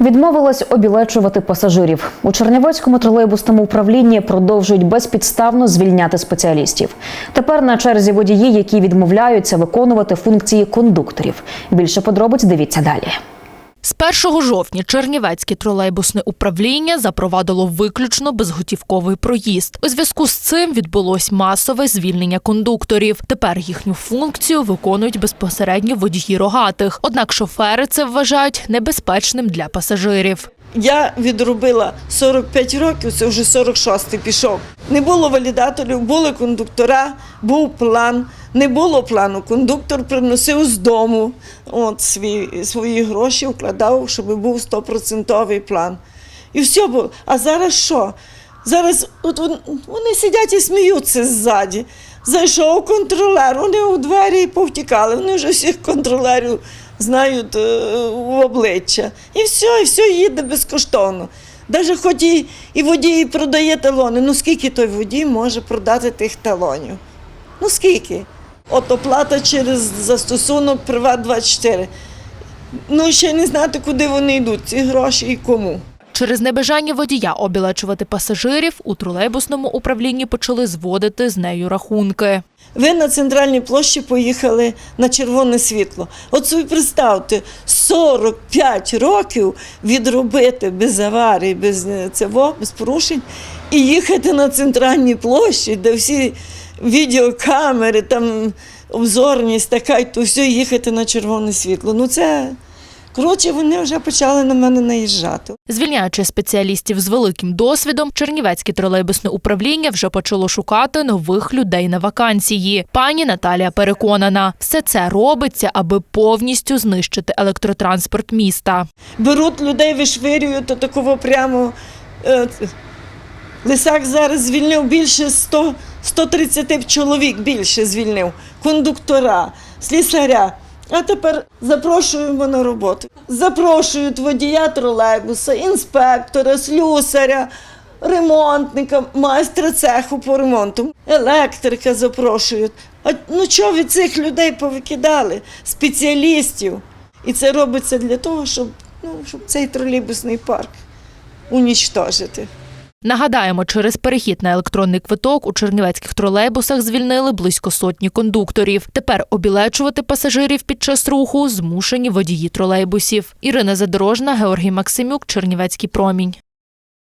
Відмовилась обілечувати пасажирів у Чернівецькому тролейбусному управлінні. Продовжують безпідставно звільняти спеціалістів. Тепер на черзі водії, які відмовляються виконувати функції кондукторів. Більше подробиць дивіться далі. З 1 жовтня Чернівецьке тролейбусне управління запровадило виключно безготівковий проїзд. У зв'язку з цим відбулось масове звільнення кондукторів. Тепер їхню функцію виконують безпосередньо водії рогатих. Однак шофери це вважають небезпечним для пасажирів. Я відробила 45 років, це вже 46-й пішов. Не було валідаторів, були кондуктора, був план. Не було плану. Кондуктор приносив з дому от, свій, свої гроші, вкладав, щоб був 100% план. І все було. А зараз що? Зараз от вони сидять і сміються ззаді. Зайшов контролер, вони у двері повтікали. Вони вже всіх контролерів знають е, в обличчя. І все, і все їде безкоштовно. Навіть хоч і, і водій продає талони. Ну скільки той водій може продати тих талонів? Ну скільки? От оплата через застосунок Приват 24. Ну ще не знати, куди вони йдуть, ці гроші і кому. Через небажання водія обілечувати пасажирів у тролейбусному управлінні почали зводити з нею рахунки. Ви на центральній площі поїхали на червоне світло. От собі представте, 45 років відробити без аварій, без е, цього, без порушень, і їхати на центральній площі, де всі відеокамери, там обзорність така, і то все їхати на червоне світло. Ну це коротше, вони вже почали на мене наїжджати. Звільняючи спеціалістів з великим досвідом, Чернівецьке тролейбусне управління вже почало шукати нових людей на вакансії. Пані Наталія переконана, все це робиться, аби повністю знищити електротранспорт міста. беруть людей, вишвирюють то такого прямо. Е, Лисак зараз звільнив більше 100, 130 чоловік більше звільнив, кондуктора, слісаря. А тепер запрошуємо на роботу. Запрошують водія тролейбуса, інспектора, слюсаря, ремонтника, майстра цеху по ремонту, електрика запрошують. А ну чого від цих людей повикидали? Спеціалістів. І це робиться для того, щоб, ну, щоб цей тролейбусний парк унічтожити. Нагадаємо, через перехід на електронний квиток у чернівецьких тролейбусах звільнили близько сотні кондукторів. Тепер обілечувати пасажирів під час руху змушені водії тролейбусів. Ірина Задорожна, Георгій Максимюк, Чернівецький промінь.